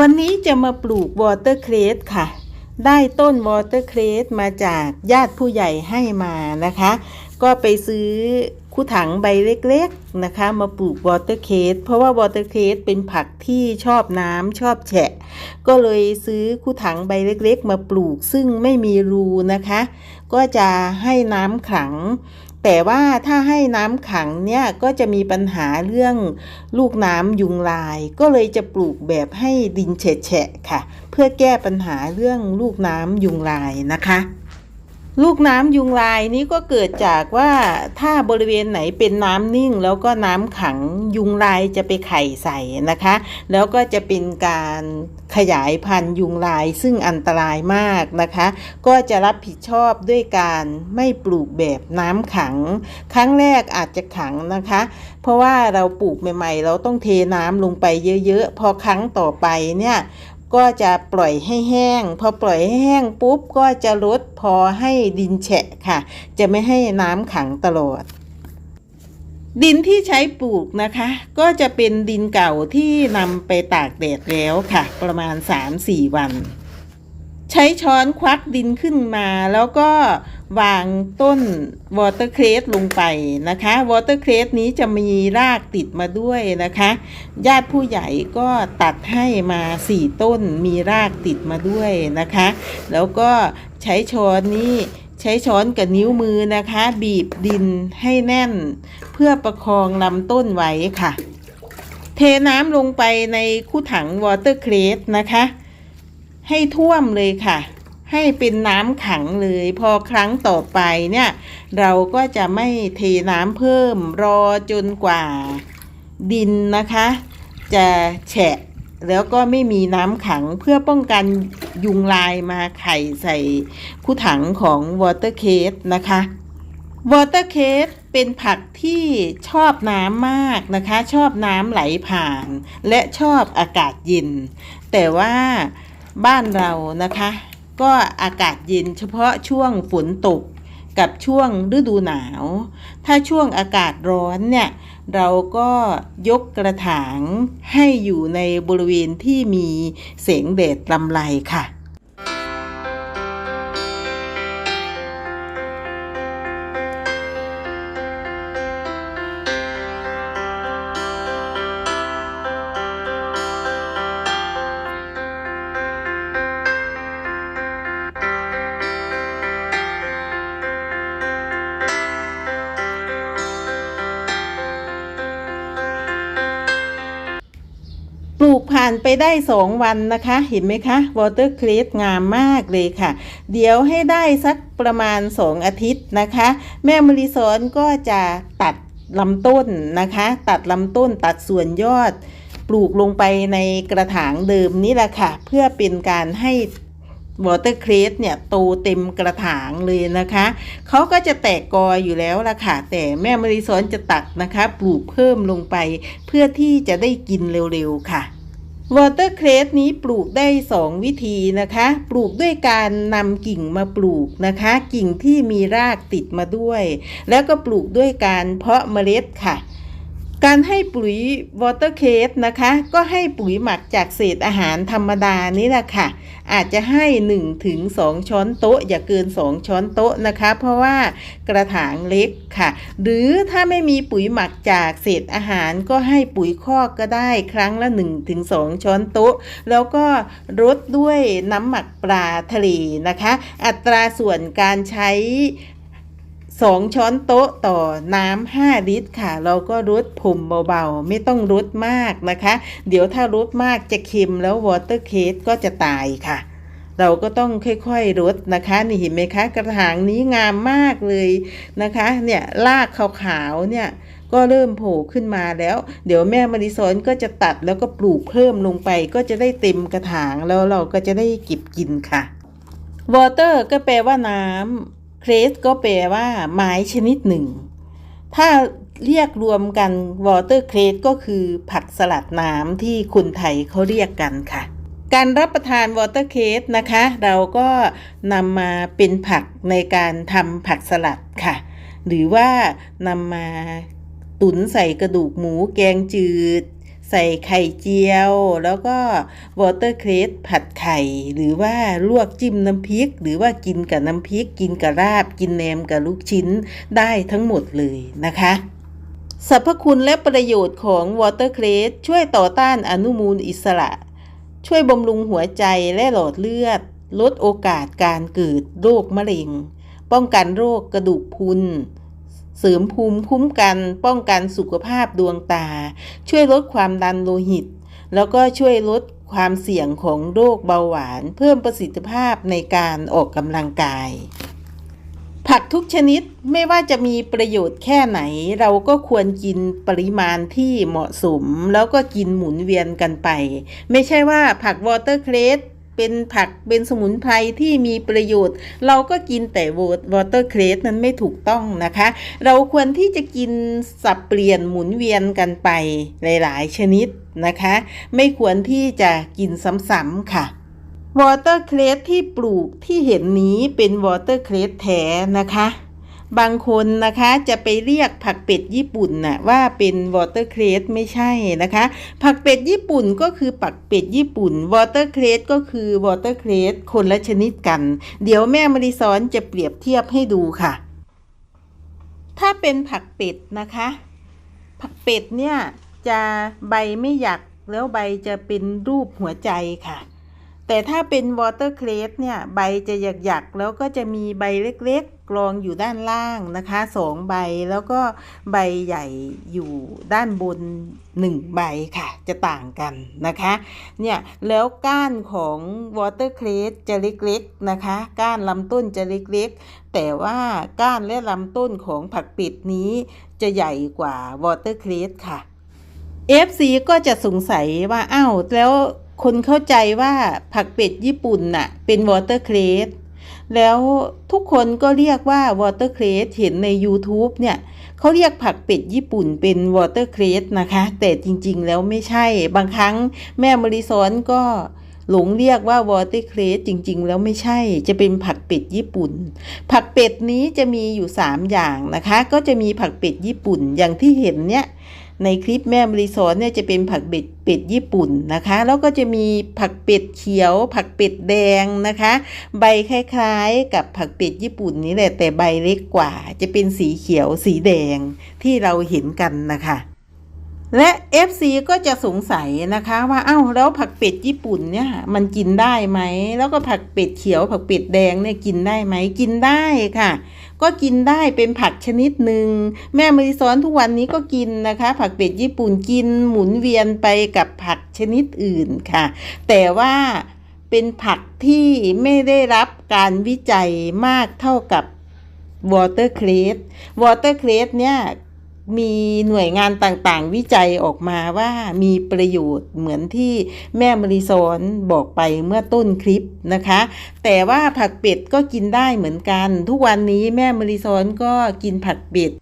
วันนี้จะมาปลูกวอเตอร์เครสค่ะ ได้ต้นวอเตอร์เครสมาจากญาติผู้ใหญ่ให้มานะคะ ก็ไปซื้อคู่ถังใบเล็กๆนะคะ มาปลูกวอเตอร์เคสเพราะว่าวอเตอร์เคสเป็นผักที่ชอบน้ำชอบแฉะ ก็เลยซื้อคู่ถังใบเล็กๆ มาปลูกซึ่งไม่มีรูนะคะ ก็จะให้น้ำขัง แต่ว่าถ้าให้น้ำขังเนี่ยก็จะมีปัญหาเรื่องลูกน้ำยุงลาย ก็เลยจะปลูกแบบให้ดินแฉะค่ะ เพื่อแก้ปัญหาเรื่องลูกน้ำยุงลายนะคะ ลูกน้ำยุงลายนี้ก็เกิดจากว่าถ้าบริเวณไหนเป็นน้ำนิ่ง แล้วก็น้ำขังยุงลายจะไปไข่ใส่นะคะ แล้วก็จะเป็นการขยายพันธุ์ยุงลายซึ่งอันตรายมากนะคะ ก็จะรับผิดชอบด้วยการไม่ปลูกแบบน้ำขัง ครั้งแรกอาจจะขังนะคะ เพราะว่าเราปลูกใหม่ ๆ เราต้องเทน้ำลงไปเยอะๆ พอครั้งต่อไปเนี่ย ก็จะปล่อยให้แห้ง พอปล่อยให้แห้งปุ๊บก็จะลดพอให้ดินแฉะค่ะ จะไม่ให้น้ำขังตลอด ดินที่ใช้ปลูกนะคะ ก็จะเป็นดินเก่าที่นำไปตากแดดแล้วค่ะ ประมาณ 3-4 วัน ใช้ช้อนควักดินขึ้นมาแล้วก็วางต้นวอเตอร์เครสลงไปนะคะวอเตอร์เครสนี้จะมีรากติดมาด้วยนะคะ ญาติผู้ใหญ่ก็ตัดให้มาสี่ต้นมีรากติดมาด้วยนะคะ แล้วก็ใช้ช้อนนี้ใช้ช้อนกับนิ้วมือนะคะ บีบดินให้แน่น เพื่อประคองลำต้นไว้ค่ะ เทน้ำลงไปในคู่ถังวอเตอร์เครสนะคะ ให้ท่วมเลยค่ะ ให้เป็นน้ำขังเลย พอครั้งต่อไปเนี่ย เราก็จะไม่เทน้ำเพิ่มรอจนกว่าดินนะคะ จะแฉะแล้วก็ไม่มีน้ำขังเพื่อป้องกันยุงลายมาไข่ใส่คู่ถังของวอเตอร์เคสนะคะวอเตอร์เคสเป็นผักที่ชอบน้ำมากนะคะ ชอบน้ำไหลผ่าน และชอบอากาศเย็นแต่ว่า บ้านเรานะคะ ก็อากาศเย็นเฉพาะช่วงฝนตกกับช่วงฤดูหนาว ถ้าช่วงอากาศร้อนเนี่ย เราก็ยกกระถางให้อยู่ในบริเวณที่มีแสงแดดลำไรค่ะ ไปได้สองวันนะคะ เห็นไหมคะวอเตอร์เครสงามมากเลยค่ะ เดี๋ยวให้ได้สักประมาณสองอาทิตย์นะคะ แม่มริสอนก็จะตัดลำต้นนะคะ ตัดลำต้นตัดส่วนยอด ปลูกลงไปในกระถางเดิมนี่แหละค่ะ เพื่อเป็นการให้วอเตอร์เครสเนี่ยโตเต็มกระถางเลยนะคะ เขาก็จะแตกกออยู่แล้วล่ะค่ะ แต่แม่มริสอนจะตัดนะคะ ปลูกเพิ่มลงไป เพื่อที่จะได้กินเร็วๆค่ะ วอเตอร์เครสนี้ปลูกได้ 2 วิธีนะคะ ปลูกด้วยการนำกิ่งมาปลูกนะคะ กิ่งที่มีรากติดมาด้วย แล้วก็ปลูกด้วยการเพาะเมล็ดค่ะ การให้ปุ๋ยวอเตอร์เคสนะคะ ก็ให้ปุ๋ยหมักจากเศษอาหารธรรมดานี่แหละค่ะ อาจจะให้1ถึง2ช้อนโต๊ะ อย่าเกิน 2 ช้อนโต๊ะนะคะ เพราะว่ากระถางเล็กค่ะ หรือถ้าไม่มีปุ๋ยหมักจากเศษอาหารก็ให้ปุ๋ยคอกก็ได้ครั้งละ1ถึง2ช้อนโต๊ะ แล้วก็รดด้วยน้ำหมักปลาทะเลนะคะ อัตราส่วนการใช้ สองช้อนโต๊ะต่อน้ำห้าลิตรค่ะ เราก็รดผมเบาๆ ไม่ต้องรดมากนะคะ เดี๋ยวถ้ารดมากจะเค็มแล้ววอเตอร์เคสก็จะตายค่ะ เราก็ต้องค่อยๆรดนะคะ นี่เห็นไหมคะ กระถางนี้งามมากเลยนะคะ เนี่ยรากขาวๆเนี่ยก็เริ่มโผล่ขึ้นมาแล้ว เดี๋ยวแม่มาริซอนก็จะตัดแล้วก็ปลูกเพิ่มลงไป ก็จะได้เต็มกระถางแล้วเราก็จะได้เก็บกินค่ะ water ก็แปลว่าน้ำ เครสก็แปลว่าไม้ชนิดหนึ่ง ถ้าเรียกรวมกัน water cress ก็คือผักสลัดน้ำที่คนไทยเขาเรียกกันค่ะ การรับประทาน water cress นะคะ เราก็นำมาเป็นผักในการทำผักสลัดค่ะ หรือว่านำมาตุ๋นใส่กระดูกหมูแกงจืด ใส่ไข่เจียว แล้วก็วอเตอร์เครสผัดไข่ หรือว่าลวกจิ้มน้ำพริก หรือว่ากินกับน้ำพริก กินกับราบ กินแหนมกับลูกชิ้นได้ทั้งหมดเลยนะคะสรรพคุณและประโยชน์ของวอเตอร์เครสช่วยต่อต้านอนุมูลอิสระ ช่วยบำรุงหัวใจและหลอดเลือด ลดโอกาสการเกิดโรคมะเร็ง ป้องกันโรคกระดูกพรุน เสริมภูมิคุ้มกันป้องกันสุขภาพดวงตา ช่วยลดความดันโลหิต แล้วก็ช่วยลดความเสี่ยงของโรคเบาหวาน เพิ่มประสิทธิภาพในการออกกำลังกาย ผักทุกชนิดไม่ว่าจะมีประโยชน์แค่ไหน เราก็ควรกินปริมาณที่เหมาะสม แล้วก็กินหมุนเวียนกันไป ไม่ใช่ว่าผักวอเตอร์เครส เป็นผักเป็นสมุนไพรที่มีประโยชน์ เราก็กินแต่วอเตอร์เครสนั้นไม่ถูกต้องนะคะ เราควรที่จะกินสับเปลี่ยนหมุนเวียนกันไปหลาย ๆ ชนิดนะคะ ไม่ควรที่จะกินซ้ำๆค่ะวอเตอร์เครสที่ปลูกที่เห็นนี้เป็นวอเตอร์เครสแท้นะคะ บางคนนะคะจะไปเรียกผักเป็ดญี่ปุ่นน่ะว่าเป็นวอเตอร์เครสไม่ใช่นะคะ ผักเป็ดญี่ปุ่นก็คือผักเป็ดญี่ปุ่นวอเตอร์เครสก็คือวอเตอร์เครสคนละชนิดกัน เดี๋ยวแม่มาริซอนจะเปรียบเทียบให้ดูค่ะ ถ้าเป็นผักเป็ดนะคะ ผักเป็ดเนี่ยจะใบไม่หยักแล้วใบจะเป็นรูปหัวใจค่ะแต่ถ้าเป็นวอเตอร์เครสเนี่ย ใบจะหยักๆ แล้วก็จะมีใบเล็ก กรองอยู่ด้านล่างนะคะสองใบแล้วก็ใบใหญ่อยู่ด้านบนหนึ่งใบค่ะ จะต่างกันนะคะเนี่ยแล้วก้านของวอเตอร์เครสจะเล็กๆนะคะ ก้านลำต้นจะเล็กๆ แต่ว่าก้านและลำต้นของผักป็ดนี้จะใหญ่กว่าวอเตอร์เครสค่ะ FC ก็จะสงสัยว่าอ้าวแล้วคนเข้าใจว่าผักเป็ดญี่ปุ่นน่ะเป็นวอเตอร์เครส แล้วทุกคนก็เรียกว่าวอเตอร์เครสเห็นใน YouTube เนี่ยเขาเรียกผักเป็ดญี่ปุ่นเป็นวอเตอร์เครสนะคะ แต่จริงๆ แล้วไม่ใช่ บางครั้งแม่มริซอนก็หลงเรียกว่าวอเตอร์เครสจริง ๆ แล้วไม่ใช่ จะเป็นผักเป็ดญี่ปุ่น ผักเป็ดนี้จะมีอยู่ 3 อย่างนะคะ ก็จะมีผักเป็ดญี่ปุ่นอย่างที่เห็นเนี่ย ในคลิปแม่มริสอนเนี่ยจะเป็นผักเป็ดเป็ดญี่ปุ่นนะคะ แล้วก็จะมีผักเป็ดเขียว ผักเป็ดแดงนะคะ ใบคล้ายๆ กับผักเป็ดญี่ปุ่นนี้แหละแต่ใบเล็กกว่า จะเป็นสีเขียวสีแดงที่เราเห็นกันนะคะ และ FC ก็จะสงสัยนะคะว่าเอ้าแล้วผักเป็ดญี่ปุ่นเนี่ยมันกินได้ไหม แล้วก็ผักเป็ดเขียวผักเป็ดแดงเนี่ยกินได้ไหมกินได้ค่ะ ก็กินได้เป็นผักชนิดหนึ่งแม่มริซอนทุกวันนี้ก็กินนะคะ ผักเป็ดญี่ปุ่นกินหมุนเวียนไปกับผักชนิดอื่นค่ะ แต่ว่าเป็นผักที่ไม่ได้รับการวิจัยมากเท่ากับวอเตอร์เครสวอเตอร์เครสเนี่ย มีหน่วยงานต่างๆ วิจัยออกมาว่ามีประโยชน์เหมือนที่แม่มริซอนบอกไปเมื่อต้นคลิปนะคะ แต่ว่าผักเป็ดก็กินได้เหมือนกัน ทุกวันนี้แม่มริซอนก็กินผักเป็ด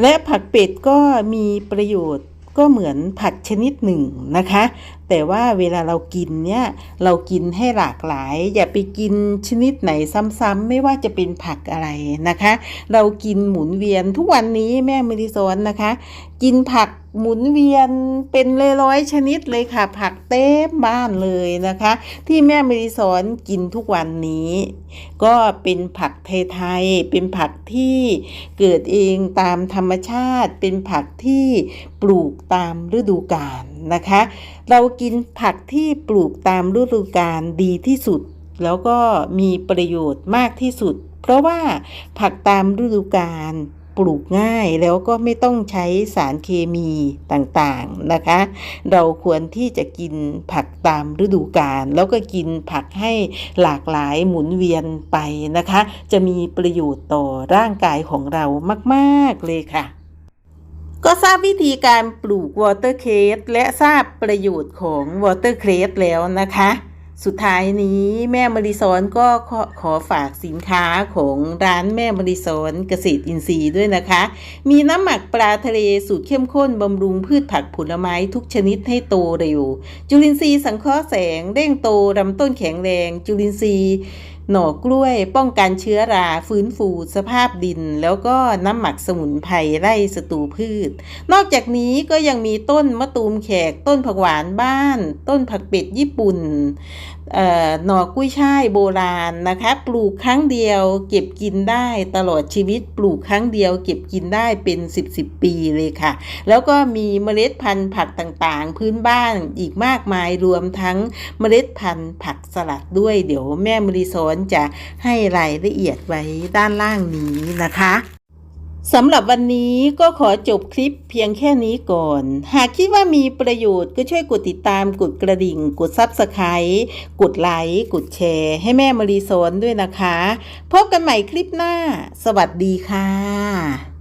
และผักเป็ดก็มีประโยชน์ก็เหมือนผักชนิดหนึ่งนะคะ แต่ว่าเวลาเรากินเนี่ยเรากินให้หลากหลาย อย่าไปกินชนิดไหนซ้ำๆไม่ว่าจะเป็นผักอะไรนะคะ เรากินหมุนเวียนทุกวันนี้แม่มริซอนนะคะ กินผักหมุนเวียนเป็นร้อยชนิดเลยค่ะ ผักเต็มบ้านเลยนะคะ ที่แม่มริซอนกินทุกวันนี้ ก็เป็นผักไทยๆเป็นผักที่เกิดเองตามธรรมชาติ เป็นผักที่ปลูกตามฤดูกาลนะคะ เรากินผักที่ปลูกตามฤดูกาลดีที่สุด แล้วก็มีประโยชน์มากที่สุด เพราะว่าผักตามฤดูกาลปลูกง่ายแล้วก็ไม่ต้องใช้สารเคมีต่างๆนะคะ เราควรที่จะกินผักตามฤดูกาลแล้วก็กินผักให้หลากหลายหมุนเวียนไปนะคะ จะมีประโยชน์ต่อร่างกายของเรามาก ๆ เลยค่ะ ก็ทราบวิธีการปลูกวอเตอร์เคสและทราบประโยชน์ของวอเตอร์เคสแล้วนะคะ สุดท้ายนี้แม่มริซอนก็ขอขอฝากสินค้าของร้านแม่มริซอนเกษตรอินทรีย์ด้วยนะคะ มีน้ำหมักปลาทะเลสูตรเข้มข้นบำรุงพืชผักผลไม้ทุกชนิดให้โตเร็ว จุลินทรีย์สังเคราะห์แสงเร่งโตลำต้นแข็งแรง จุลินทรีย์ หน่อกล้วยป้องกันเชื้อรา ฟื้นฟูสภาพดิน แล้วก็น้ำหมักสมุนไพรไร่ศัตรูพืช นอกจากนี้ก็ยังมีต้นมะตูมแขก ต้นผักหวานบ้าน ต้นผักเป็ดญี่ปุ่นหน่อกุ้ยช่ายโบราณนะคะ ปลูกครั้งเดียว เก็บกินได้ตลอดชีวิต ปลูกครั้งเดียว เก็บกินได้เป็น10 10ปีเลยค่ะ แล้วก็มีเมล็ดพันธุ์ผักต่างๆ พื้นบ้านอีกมากมายรวมทั้งเมล็ดพันธุ์ผักสลัดด้วยเดี๋ยวแม่มริสอนจะให้รายละเอียดไว้ด้านล่างนี้นะคะสำหรับวันนี้ก็ขอจบคลิปเพียงแค่นี้ก่อน หากคิดว่ามีประโยชน์ก็ช่วยกดติดตาม กดกระดิ่ง กดซับสไครต์กดไลค์ กดแชร์ ให้แม่มารีสอนด้วยนะคะ พบกันใหม่คลิปหน้า สวัสดีค่ะ